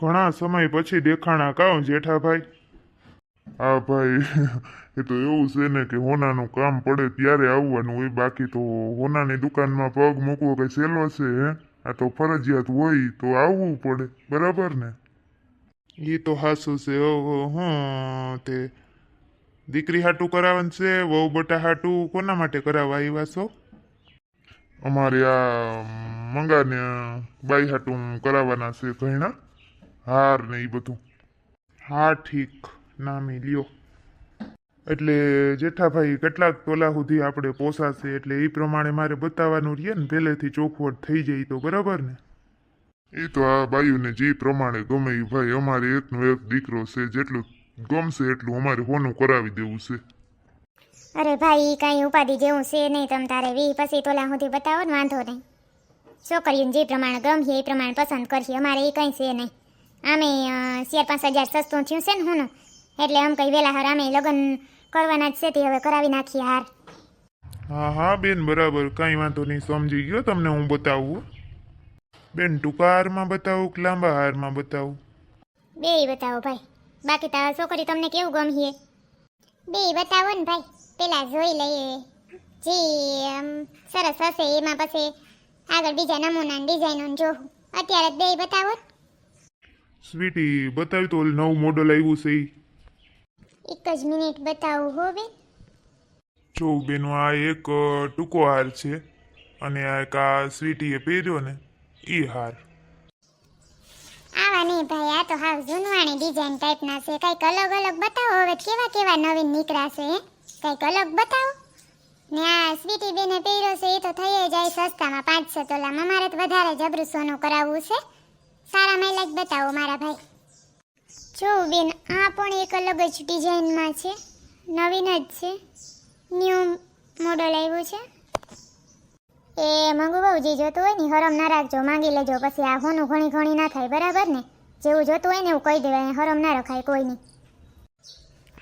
ઘણા સમય પછી દેખાણા કાં જેઠાભાઈ. હા ભાઈ, એ તો એવું છે ને કે હોનાનું કામ પડે ત્યારે આવવાનું હોય બાકી તો હોનાની દુકાનમાં પગ મૂકવો કંઈ સહેલો છે, હે? આ તો ફરજિયાત હોય તો આવવું પડે, બરાબર ને? એ તો હાસું છે હું, તે દીકરી હાટું કરાવવાનું છે, વહુ બટા હાટું, કોના માટે કરાવવા આવ્યા છો? અમારે આ મંગાને બાઈ હાટું કરાવવાના છે ઘણા. હાર ને એ બધું. હા ઠીક. નામી લ્યો. એટલે જેઠાભાઈ કેટલાક તોલા સુધી આપણે પોસાશે એટલે એ પ્રમાણે મારે બતાવવાનું રહે ને પહેલેથી ચોખવટ થઈ જાય તો બરાબર ને? એ તો આ બાયુને જે પ્રમાણે ગમે એ ભાઈ અમારે એકનો એક દીકરો છે જેટલું ગમશે એટલું અમારે હોનું કરાવી દેવું છે. અરે ભાઈ કાંઈ ઉપાધિ જેવું છે નહીં તમ તારે. વી પછી તોલા સુધી બતાવો ને વાંધો નહીં. છોકરીઓને જે પ્રમાણે ગમશે એ પ્રમાણે પસંદ કરશે. અમારે એ કંઈ છે નહીં. આમે ચાર પાંચ હજાર સસ્તું થયું છે ને હું એટલે આમ કંઈ વેલા હાર આમે લગ્ન કરવાના જ છે તે હવે કરાવી નાખીએ હાર. હા હા બેન બરાબર. કાંઈ વાંધો નહીં સમજી ગયો તમને હું બતાવું. બેન ટૂંકા હારમાં બતાવું કે લાંબા હારમાં બતાવું? બે બતાવો ભાઈ. બાકી તો છોકરી તમને કેવું ગમીએ બે બતાવો ને ભાઈ. પેલા જોઈ લઈએ. જે સરસ હશે એમાં પછી આગળ બીજા નમૂના ડિઝાઇનો જોવું અત્યારે બે બતાવો ને. સ્વીટી બતાવી તો નવું મોડલ આવ્યું છે એક જ મિનિટ બતાવું હો બેન. જો બેનો આ એક ટૂંકો હાર છે અને આ એક આ સ્વીટીએ પહેર્યો ને એ હાર. આવા નહીં ભાઈ આ તો હાવ જૂનવાણી ડિઝાઇન ટાઈપના છે. કંઈક અલગ અલગ બતાવો. હવે કેવા કેવા નવીન નીકળાશે છે કંઈક અલગ બતાવો. ને આ સ્વીટી બેને પહેર્યો છે એ તો થઈ જ જાય સસ્તામાં. પાંચસો તોલામાં. મારે તો વધારે જબરું સોનું કરાવવું છે. સારા માઇલેજ બતાવો મારા ભાઈ. જો બેન, આ પણ એક અલગ જ ડિઝાઇનમાં છે. નવીન જ છે. ન્યૂ મોડલ આવ્યું છે. એ મંગુ બહુ જે જોતું હોય ને હરમ ના રાખજો, માંગી લેજો. પછી આ હોનું ઘણી ઘણી ના થાય, બરાબર ને? જેવું જોતું હોય ને, એવું કહી દેવાય. હરમ ના રખાય કોઈની.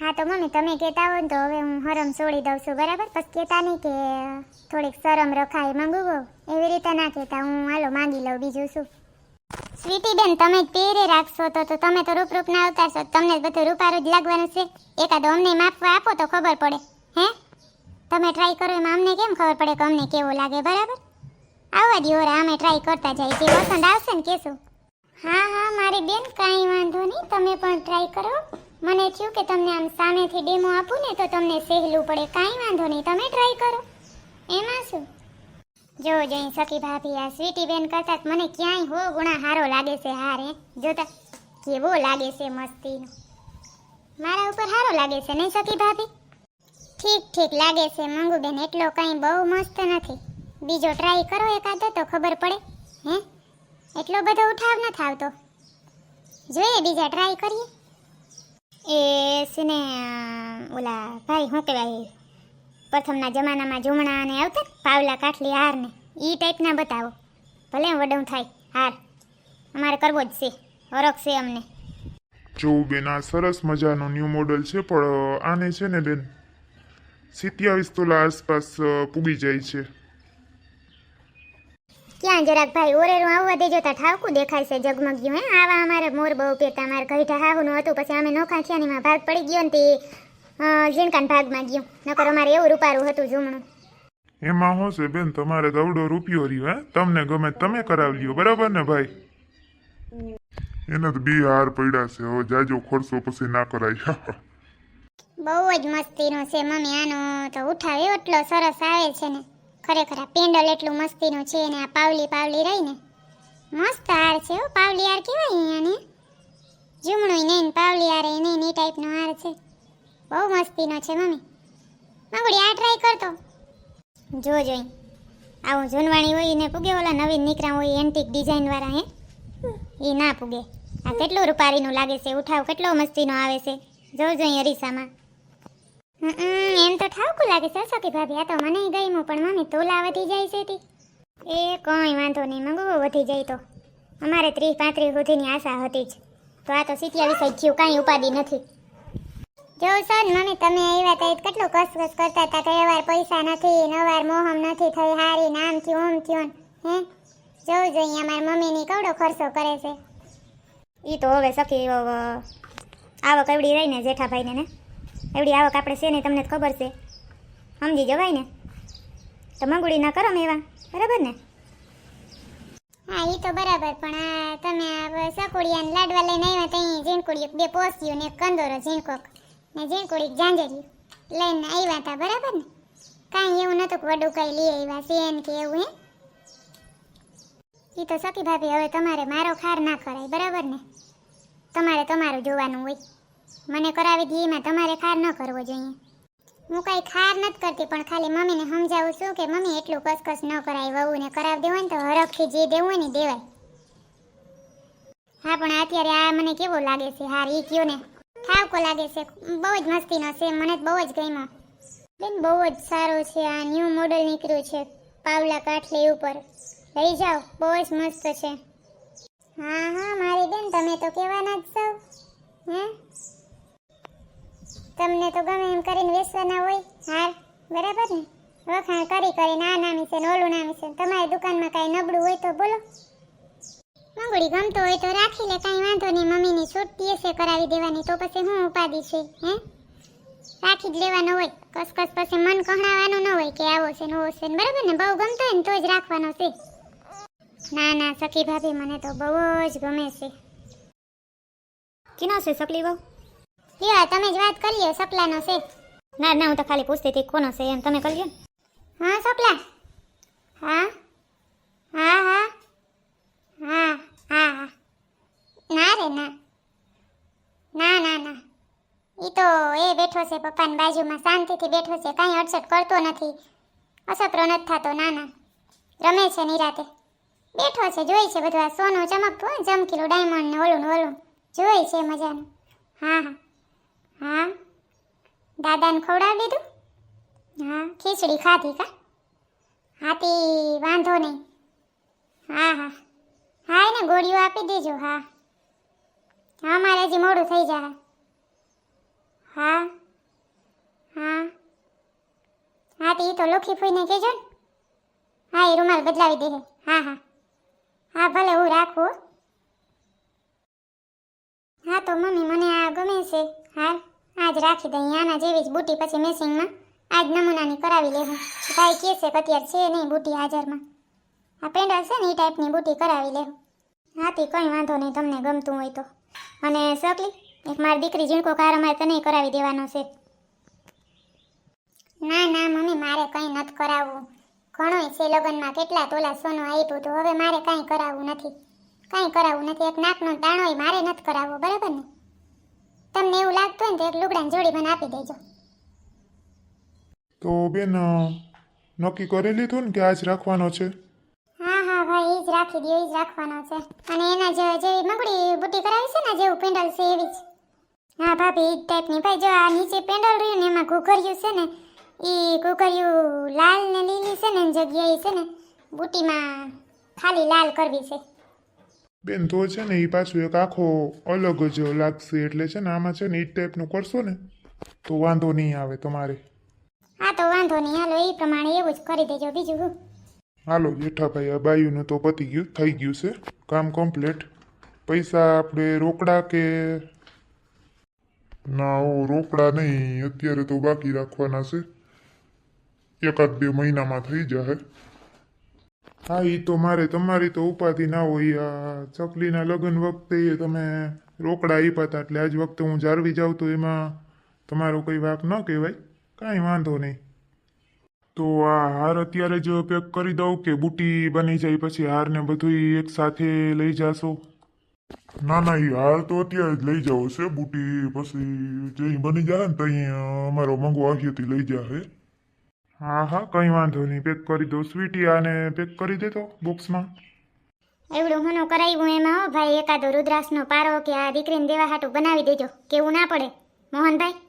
હા, તો મમ્મી, તમે કહેતા હો તો હવે હું હરમ છોડી દઉં છું, બરાબર? પછી કહેતા નહીં કે થોડીક શરમ રખાય, માંગુ બહુ. એવી રીતે ના કહેતા. હું, હાલો, માંગી લઉં, બીજું શું? સ્વીટી બેન તમે જ રાખશો તો તો તમે તો રૂપ રૂપ ના ઉતારશો તમને બધું રૂપારું જ લાગવાનું છે. એકાદો અમને માપવા આપો તો ખબર પડે. હે? તમે ટ્રાય કરો એમાં અમને કેમ ખબર પડે કે અમને કેવું લાગે, બરાબર? આવવા દો રે અમે ટ્રાય કરતા જાય જે પસંદ આવશે ને કહેશું હા હા, મારી બેન, કાંઈ વાંધો નહીં. તમે પણ ટ્રાય કરો. મને થયું કે તમને આમ સામેથી ડેમો આપું ને તો તમને સહેલું પડે. કાંઈ વાંધો નહીં. તમે ટ્રાય કરો. એમાં શું? જો જોઈ સખી ભાભી આ સ્વીટી બેન કરતા મને ક્યાંય હો ગુણા હારો લાગે છે હાર. જોતા કેવો લાગે છે મસ્તીનો. મારા ઉપર હારો લાગે છે નહીં સખી ભાભી? ઠીક ઠીક લાગે છે મંગુબેન એટલો કાંઈ બહુ મસ્ત નથી. બીજો ટ્રાય કરો એકાદો તો ખબર પડે, હે? એટલો બધો ઉઠાવ ન થાવતો જોઈએ બીજા ટ્રાય કરીએ. એ સિને ઓલા ભાઈ, શું કહેવાય? પ્રથમના જમાનામાં જુમણા અને આવતા પાવલા કાઠલી હારને એ ટાઈપના બતાવો. ભલે વડું થાય હાર. અમારે કરવો જ છે હરખ છે અમને. જો બેન આ સરસ મજાનો ન્યૂ મોડલ છે પણ આને છે ને બેન સિત્યાવીસ તોલા આસપાસ પૂગી જાય છે. ક્યાં જરાક ભાઈ ઓરેરું આવવા દેજો તા ઠાવકું દેખાય છે જગમગ્યું હે? આવા અમારે મોર બહુ પહેરતા અમારે ઘઈઠા હાહુનું હતું પછી અમે નોખા થયા ને ભાગ પડી ગયો ને તે ઝીણકાન ભાગમાં ગયું નકર અમારે એવું રૂપારું હતું જમણું. એમાં શું છે બેન તમારે દવડો રૂપિયો રહ્યો હે? તમને ગમે તમે કરાવી લ્યો બરાબર ને ભાઈ? એને તો બે હાર પડ્યા છે હવે જાજો ખર્ચો પછી ના કરાય. બહુ જ મસ્તીનો છે મમ્મી આનો તો ઉઠાવે એટલો સરસ આવે છે ને. ખરેખર આ પેન્ડલ એટલું મસ્તીનું છે ને આ પાવલી પાવલી રહી ને. મસ્ત હાર છે હો પાવલી હાર કેવાય અહીંયાને જુમણું નહીં પાવલી હાર નહીં એ ટાઈપનો હાર છે. બહુ મસ્તીનો છે, મમ્મી. મંગુડી, આ ટ્રાય કરતો જો, જોઈ. આવું જૂનવાણી હોય ને પૂગે ઓલા નવીન નીકળ્યા હોય એન્ટિક ડિઝાઇન વાળા, હે? એ ના પૂગે. આ કેટલું રૂપારીનું લાગે છે? ઉઠાવ, કેટલો મસ્તીનો આવે છે? જો, જોઈ, અરીસામાં. એમ તો ઠાવકું લાગે છે સખી ભાભી. આ તો મને ગમ્યું, પણ મમ્મી, તોલા વધી જાય છે તી. એ કંઈ વાંધો નહીં, મંગવો વધી જાય તો. અમારે ત્રીસ પાંત્રીસ સુધીની આશા હતી જ. તો આ તો સિત્યાવીસ જ થયું કાંઈ ઉપાધિ નથી. જો સર મમ્મી તમે આવ્યા તા કેટલું કસકસ કરતા હતા કઈ વાર પૈસા નથી નવાર મોહમ નથી થઈ હારી નામ થયું ઓમ થયું હે? જોવું જોઈએ અમારી મમ્મીની કવડો ખર્ચો કરે છે? એ તો હવે સખી આવક એવડી રહીને જેઠાભાઈને ને. એવડી આવક આપણે છે ને તમને ખબર છે. સમજી જવાય ને? તો મંગુડી ના કરો મેવા બરાબર ને? હા એ તો બરાબર પણ આ તમે આ સકોડિયા લાડવા લઈને આવ્યા ત્યાં ઝીણકુડી બે પોસ્યું ને કંદોરો ઝીણકોક. ને ઝીણકુડી જાંજરિયું લઈને આવ્યા હતા બરાબર ને? કાંઈ એવું નહોતું કે વડું કઈ લઈ આવ્યા સેન કે એવું હે એ તો સખી ભાભી હવે તમારે મારો ખાર ના કરાય બરાબર ને? તમારે તમારું જોવાનું હોય. મને કરાવી દી, એમાં તમારે ખાર ન કરવો જોઈએ. હું કાંઈ ખાર નથી કરતી, પણ ખાલી મમ્મીને સમજાવું છું કે મમ્મી એટલું કસકસ ન કરાય, વહુને કરાવી દેવું તો હરખથી જે દેવું હોય ને દેવાય. હા, પણ અત્યારે આ મને કેવો લાગે છે, હાર? એ કયો ને? ઠાવકો લાગે છે. બહુ જ મસ્તીનો છે. મને બહુ જ ગમ્યો. બેન, બહુ જ સારો છે. આ ન્યૂ મોડલ નીકળ્યું છે. પાવલા કાઠલી ઉપર. લઈ જાઓ. બહુ જ મસ્ત છે. હા હા, મારી બેન, તમે તો કહેવાના જ છો હે? તમને તો ગમે એમ કરીને વેચવાના હોય. હાર બરાબર ને? વખાણ કરી કરીને આ નામી છે ને ઓલું નામી છે તમારી દુકાનમાં કાંઈ નબળું હોય તો બોલો. મંગળી ગમતો હોય તો રાખી લે કાંઈ વાંધો નહીં મમ્મીની છૂટ પીએસએ કરાવી દેવાની તો પછી હું ઉપાધિ છે હે? રાખી જ લેવાનો હોય કસકસ પછી મન કહણાવાનું ન હોય કે આવો છે ને ઓવો છે ને બરાબર ને? બહુ ગમતો હોય ને તો જ રાખવાનો છે. ના ના સખી ભાભી મને તો બહુ જ ગમે છે. કિનો છે સકલી બહુ લ્યો તમે જ વાત કરી લ્યો સપલાનો છે. ના ના હું તો ખાલી પૂછતી હતી કોનો છે એમ તમે કરી લ્યો હા સપલા? હા? હા હા. હા હા હા. ના રે, ના. ના ના ના. એ તો એ બેઠો છે પપ્પાની બાજુમાં, શાંતિથી બેઠો છે, કાંઈ અડસટ કરતો નથી. અસપરો નથી થતો, ના ના. રમે છે નિરાતે. બેઠો છે, જોઈ છે બધું સોનું ચમકતું હોય ચમકીલું ડાયમંડ ને ઓલું ને છે મજાનું. હા હા. હા. દાદાને ખવડાવી દીધું? હા. ખીચડી ખાધી કા? હાથી વાંધો નહીં. હા હા. હા, એને ગોળીઓ આપી દેજો, હા. હા, મારે હજી મોડું થઈ જાય. હા હા. હા, તો એ તો લોખી ફૂઈને કહેજો ને. હા, એ રૂમાલ બદલાવી દે. હા હા. હા, ભલે હું રાખું. હા, તો મમ્મી મને આ ગમે છે. હા આજ રાખી દઈ. આના જેવી જ બુટી પછી મેસિંગમાં આજ નમૂનાની કરાવી લેવું. ભાઈ કહે છે અત્યારે છે નહીં બુટી હાજરમાં. આ પેન્ડલ છે ને એ ટાઈપની બુટી કરાવી લેવું. હાથી, કંઈ વાંધો નહીં, તમને ગમતું હોય તો. અને સકલી, એક મારી દીકરી ઝીણકો કાર અમારે તને કરાવી દેવાનો છે. ના ના, મમ્મી, મારે કંઈ નથી કરાવવું. ઘણોય છે લગ્નમાં કેટલા તોલા સોનું આપ્યું તો હવે મારે કાંઈ કરાવવું નથી. કાંઈ કરાવવું નથી. એક નાકનો દાણોય મારે નથી કરાવવો, બરાબર ને? તમને એવું લાગતું હોય ને તો એક લુગડાની જોડી મને આપી દેજો. તો બેન નક્કી કરી લીધું ને કે આજ રાખવાનો છે? રાખી દો એ જ રાખવાનો છે. અને એના જે જેવી મગડી બુટી કરાવી છે ને જેવું પેન્ડલ છે એવી જ. હા ભાભી એ જ ટાઈપની ભાઈ જો આ નીચે પેન્ડલ રહ્યું ને એમાં ઘૂઘર્યું છે ને એ ઘૂઘર્યું લાલ ને લીલી છે ને એની જગ્યાએ છે ને બુટીમાં ખાલી લાલ કરવી છે. બેન તો છે ને એ પાછું એક આખો અલગ જ લાગશે. એટલે છે ને આમાં છે ને એ ટાઈપનું કરશો ને તો વાંધો નહીં આવે તમારે. હા તો વાંધો નહીં. હાલો એ પ્રમાણે એવું જ કરી દેજો. બીજું હાલો, જેઠાભાઈ, આ બાયુનું તો પતી ગયું, થઈ ગયું છે. કામ કમ્પ્લીટ પૈસા આપણે રોકડા કે? ના, ઓ રોકડા નહીં, અત્યારે તો બાકી રાખવાના છે. એકાદ બે મહિનામાં થઈ જાય હા એ તો મારે, તમારી તો ઉપાધિ ના હોય. આ ચકલીના લગ્ન વખતે તમે રોકડા આપ્યા હતા એટલે આજ વખતે હું જાળવી જાઉં તો એમાં તમારો કોઈ વાક ન કહેવાય. કાંઈ વાંધો નહીં. તો આ હાર અત્યારે જ પેક કરી દઉં કે બુટી બની જાય પછી હારને બધું એક સાથે લઈ જાશો? ના ના એ હાર તો અત્યારે જ લઈ જાવ છે, બુટી પછી જે બની જાય ને ત્યાં અમારો મંગો અહીંયાથી લઈ જાય હા હા, કંઈ વાંધો નહીં, પેક કરી દો સ્વીટી આને પેક કરી દેતો બોક્સમાં. એવડું હું કરાવ્યું એમાં ભાઈ, એકાદો રુદ્રાક્ષનો પારો કે આ દીકરીને દેવા હાટું બનાવી દેજો, કેવું ના પડે. મોહનભાઈ?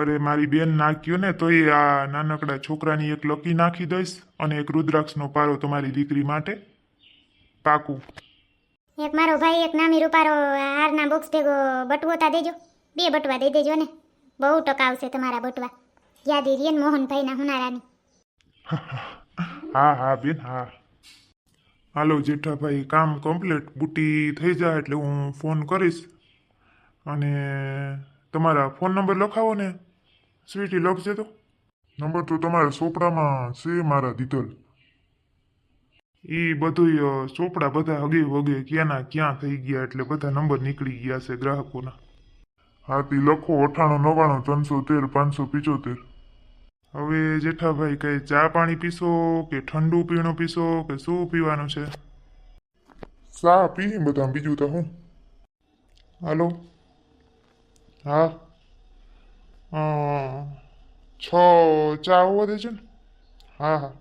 અરે મારી બેન નાખ્યું ને તો એ આ નાનકડા છોકરાની એક લકી નાખી દઈશ અને એક રુદ્રાક્ષનો પારો તમારી દીકરી માટે પાકું. એક મારો ભાઈ એક નામી રૂપારો હારના બોક્સ ભેગો બટવોતા દેજો. બે બટવા દઈ દેજો ને. બહુ ટકા આવશે તમારા બટવા. યાદી રીએ ને મોહનભાઈના હુનારાની. હા હા બેન હા. હાલો જેઠાભાઈ કામ કમ્પ્લીટ બુટી થઈ જાય એટલે હું ફોન કરીશ. અને તમારા ફોન નંબર લખાવો ને. સ્વીટી લખજે તો? નંબર તો તમારા ચોપડામાં છે મારા દીધલ એ બધુંય ચોપડા બધા હગે વગે ક્યાંના ક્યાં થઈ ગયા એટલે બધા નંબર નીકળી ગયા છે ગ્રાહકોના. હા તે લખો અઠાણું, નવ્વાણું, ત્રણસો તેર, પાંચસો પિચોતેર. હવે જેઠાભાઈ કઈ ચા પાણી પીશો કે ઠંડુ પીણું પીશો કે શું પીવાનું છે? ચા પી બધા બીજું તો હું. હાલો. હા. અ, છ ચા હોવા દેજો ને. હા હા.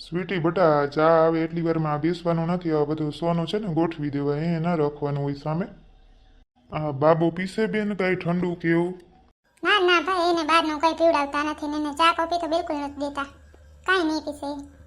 સ્વીટી બટા ચા આવે એટલી વારમાં બેસવાનું નથી આ બધું સોનું છે ને ગોઠવી દેવાય એ ના રાખવાનું હોય સામે. આ બાબુ પીસે બેન કઈ ઠંડુ કે એવું ના ના ભાઈ એને બહારનું કઈ પીવડાવતા નથી ને ચા કોફી તો બિલકુલ નથી દેતા. કાંઈ નહીં પીશે